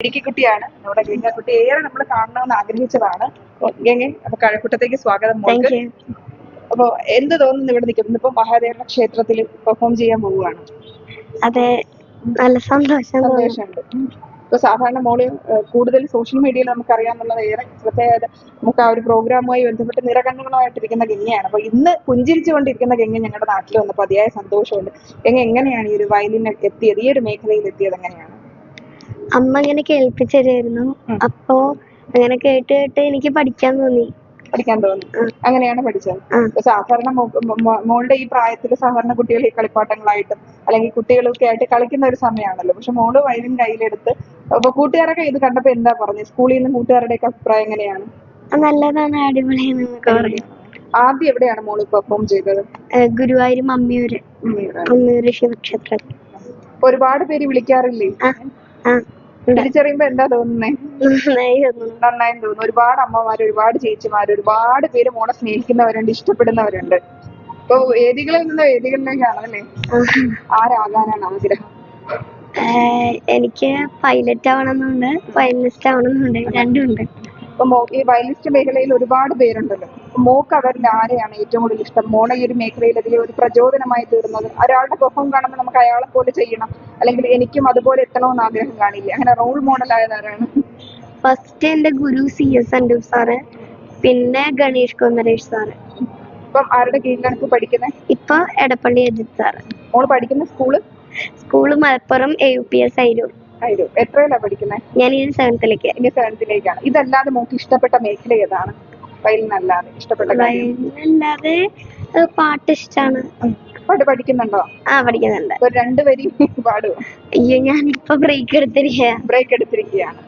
ഇടുക്കിക്കുട്ടിയാണ്. നമ്മുടെ ഗംഗാക്കുട്ടി ഏറെ നമ്മൾ കാണണമെന്ന് ആഗ്രഹിച്ചതാണ്. ഗംഗെ അപ്പൊ കഴക്കൂട്ടത്തേക്ക് സ്വാഗതം മോൾക്ക്. അപ്പൊ എന്ത് തോന്നുന്നു ഇവിടെ നിൽക്കുന്നത്? ഇപ്പൊ മഹാദേവ ക്ഷേത്രത്തിൽ പെർഫോം ചെയ്യാൻ പോവുകയാണ്. അതെ നല്ല സന്തോഷം. സന്തോഷമുണ്ട്. ഇപ്പൊ സാധാരണ മോൾ കൂടുതൽ സോഷ്യൽ മീഡിയയിൽ നമുക്കറിയാമെന്നുള്ളത് ഏറെ ശ്രദ്ധയായത് നമുക്ക് ആ ഒരു പ്രോഗ്രാമുമായി ബന്ധപ്പെട്ട് നിറകണ്ണുകളായിട്ടിരിക്കുന്ന ഗംഗയാണ്. അപ്പൊ ഇന്ന് പുഞ്ചിരിച്ചുകൊണ്ടിരിക്കുന്ന ഗംഗ ഞങ്ങളുടെ നാട്ടിൽ വന്നപ്പോൾ അതിയായ സന്തോഷമുണ്ട്. ഗംഗ എങ്ങനെയാണ് ഈ ഒരു വയലിന് എത്തിയത്? ഈ ഒരു മേഖലയിൽ എത്തിയത് എങ്ങനെയാണ്? അമ്മ ഇങ്ങനെ കേൾപ്പിച്ചു തരുമായിരുന്നു. അപ്പോ അങ്ങനെ കേട്ട് കേട്ട് എനിക്ക് പഠിക്കാൻ തോന്നി. പഠിക്കാൻ തോന്നി. അങ്ങനെയാണ് പഠിച്ചത്. സാധാരണ മോളുടെ ഈ പ്രായത്തിൽ സാധാരണ കുട്ടികൾ ഈ കളിപ്പാട്ടങ്ങളായിട്ടും അല്ലെങ്കിൽ കുട്ടികളൊക്കെ ആയിട്ട് കളിക്കുന്ന ഒരു സമയമാണല്ലോ പക്ഷെ മോൾ വയലിൻ കയ്യിലെടുത്ത് അപ്പൊ കൂട്ടുകാരൊക്കെ ഇത് കണ്ടപ്പോ എന്താ പറഞ്ഞു? സ്കൂളിൽ നിന്ന് കൂട്ടുകാരുടെ ഒക്കെ അഭിപ്രായം എങ്ങനെയാണ്? നല്ലതാണ് അടിപൊളിയാണ് എന്നൊക്കെ പറയും. ആദ്യം എവിടെയാണ് മോൾ പെർഫോം ചെയ്തത്? ഗുരുവായൂർ മമ്മിയൂര്. മമ്മിയൂര്. ശിവക്ഷേത്രത്തിൽ ഒരുപാട് പേര് വിളിക്കാറില്ലേ. തിരിച്ചറിയുമ്പോ എന്താ തോന്നുന്നേ? നന്നായി തോന്നുന്നു. ഒരുപാട് അമ്മമാർ ഒരുപാട് ചേച്ചിമാർ ഒരുപാട് പേര് മോളെ സ്നേഹിക്കുന്നവരുണ്ട് ഇഷ്ടപ്പെടുന്നവരുണ്ട്. ഇപ്പൊ വേദികളിൽ നിന്ന് വേദികളിലേക്കാണ് അല്ലേ. ആരാകാനാണ് ആഗ്രഹം? എനിക്ക് പൈലറ്റ് ആവണമെന്നുണ്ട് വയലിനിസ്റ്റ് ആവണമെന്നുണ്ട് രണ്ടും ഉണ്ട് ഇപ്പൊ മോ ഈ വയലിസ്റ്റ് മേഖലയിൽ ഒരുപാട് പേരുണ്ടല്ലോ. മോക്ക് അവരിൽ ആരെയാണ് ഏറ്റവും കൂടുതൽ ഇഷ്ടം? മോളെ ഈ ഒരു മേഖലയിൽ അതിൽ ഒരു പ്രചോദനമായി തീർന്നത്. ഒരാളുടെ പെർഫോം കാണുമ്പോൾ നമുക്ക് അയാളെ പോലെ ചെയ്യണം. അല്ലെങ്കിൽ എനിക്കും അതുപോലെ എത്തണമെന്ന് ആഗ്രഹം കാണില്ല? അങ്ങനെ റോൾ മോഡൽ ആയത് ആരാണ്? ഫസ്റ്റ് എന്റെ ഗുരു സി എസ് അൻഡു സാറ് പിന്നെ ഗണേഷ് കുമരേഷ് സാറ്. ഇപ്പം ആരുടെ കീഴിലാണ് ഇപ്പൊ പഠിക്കുന്നത്? ഇപ്പൊ എടപ്പള്ളി അജിത് സാറ്. മോൾ പഠിക്കുന്ന school? School Malappuram A U P S ആയിരുന്നു എത്രയിലാ പഠിക്കുന്നത് ഞാൻ ഇനി സെവൻത്തിലേക്ക് ഇനി സെവൻത്തിലേക്കാണ് ഇതല്ലാതെ മോക്ക് ഇഷ്ടപ്പെട്ട മേഖല ഏതാണ്? വയലിനല്ലാതെ ഇഷ്ടപ്പെട്ട കാര്യം. വയലിനല്ലാതെ പാട്ട് ഇഷ്ടാണ്. പാട്ട് പഠിക്കുന്നുണ്ടോ? ആ പഠിക്കുന്നുണ്ട്. ഒരു രണ്ട് വരി പാടുവോ? അയ്യോ ഞാൻ ഇപ്പൊ ബ്രേക്ക് എടുത്തിരിക്കുക ബ്രേക്ക് എടുത്തിരിക്കുകയാണ്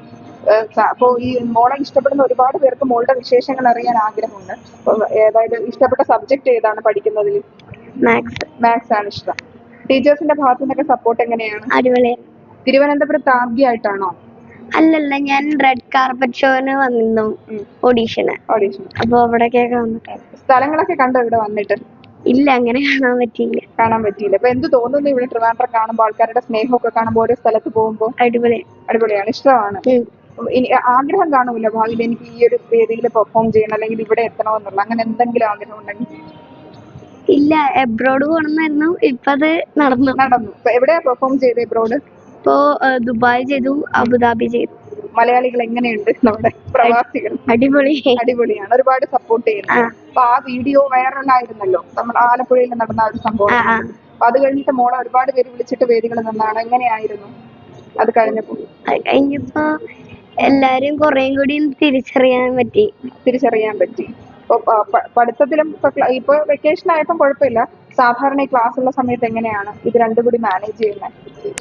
അപ്പോ ഈ മോളെ ഇഷ്ടപ്പെടുന്ന ഒരുപാട് പേർക്ക് മോളുടെ വിശേഷങ്ങൾ അറിയാൻ ആഗ്രഹമുണ്ട്. അതായത് ഇഷ്ടപ്പെട്ട സബ്ജക്ട് ഏതാണ് പഠിക്കുന്നതിൽ? മാത്സ് മാത്സ് ആണ് ഇഷ്ടം. ടീച്ചേഴ്സിന്റെ ഭാഗത്തു നിന്നൊക്കെ സപ്പോർട്ട് എങ്ങനെയാണ്? അടിപൊളി തിരുവനന്തപുരത്ത് ആദ്യമായിട്ടാണോ അല്ലല്ല ഞാൻ റെഡ് കാർപ്പറ്റ് ഷോന് വന്നിരുന്നു ഓഡീഷന് ഓഡീഷൻ അപ്പൊ അവിടേക്കൊക്കെ സ്ഥലങ്ങളൊക്കെ കണ്ടോ ഇവിടെ വന്നിട്ട്? ഇല്ല അങ്ങനെ കാണാൻ പറ്റിയില്ല. കാണാൻ പറ്റിയില്ല. അപ്പൊ എന്ത് തോന്നുന്നു ഇവിടെ ട്രിവാൻഡ്രം കാണുമ്പോൾ ആൾക്കാരുടെ സ്നേഹമൊക്കെ കാണുമ്പോൾ ഓരോ സ്ഥലത്ത് പോകുമ്പോൾ അടിപൊളി. അടിപൊളിയാണ് ഇഷ്ടമാണ്. ഇനി ആഗ്രഹം കാണൂല ഭാവിയിൽ എനിക്ക് ഈ ഒരു വേദിയിൽ പെർഫോം ചെയ്യണം അല്ലെങ്കിൽ ഇവിടെ എത്തണമെന്നുള്ള അങ്ങനെ എന്തെങ്കിലും ആഗ്രഹം ഉണ്ടെങ്കിൽ. ഇല്ല എബ്രോഡ് പോകണമെന്നായിരുന്നു ഇപ്പൊ അത് നടന്നു. നടന്നു എവിടെയാ പെർഫോം ചെയ്തത് എബ്രോഡ് ഇപ്പോ ഏഹ്, ദുബായ് ചെയ്തു അബുദാബി ചെയ്തു. മലയാളികൾ എങ്ങനെയുണ്ട് നമ്മുടെ പ്രവാസികൾ? അടിപൊളി. അടിപൊളിയാണ്. ഒരുപാട് സപ്പോർട്ട് ചെയ്യുന്നു. ആ. അപ്പൊ ആ വീഡിയോ വൈറൽ ആയിരുന്നല്ലോ. നമ്മുടെ ആലപ്പുഴയിൽ നടന്ന ഒരു സംഭവം. അപ്പൊ അത് കഴിഞ്ഞിട്ട് മോളെ ഒരുപാട് പേര് വിളിച്ചിട്ട് വേദികളിൽ നിന്നാണ്. എങ്ങനെയായിരുന്നു അത് കഴിഞ്ഞപ്പോ കഴിഞ്ഞപ്പോ എല്ലാരും കുറേം കൂടി തിരിച്ചറിയാൻ പറ്റി. തിരിച്ചറിയാൻ പറ്റി. ഇപ്പൊ പഠിത്തത്തിലും ഇപ്പൊ വെക്കേഷൻ ആയപ്പോൾ കുഴപ്പമില്ല. സാധാരണ ഈ ക്ലാസ് ഉള്ള സമയത്ത് എങ്ങനെയാണ് ഇത് രണ്ടും കൂടി മാനേജ് ചെയ്യുന്നത്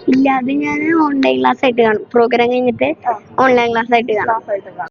ഇല്ല അത് ഞാൻ ഓൺലൈൻ ക്ലാസ് ആയിട്ട് കാണും. പ്രോഗ്രാം കഴിഞ്ഞിട്ട് ഓൺലൈൻ ക്ലാസ് ആയിട്ട് കാണും.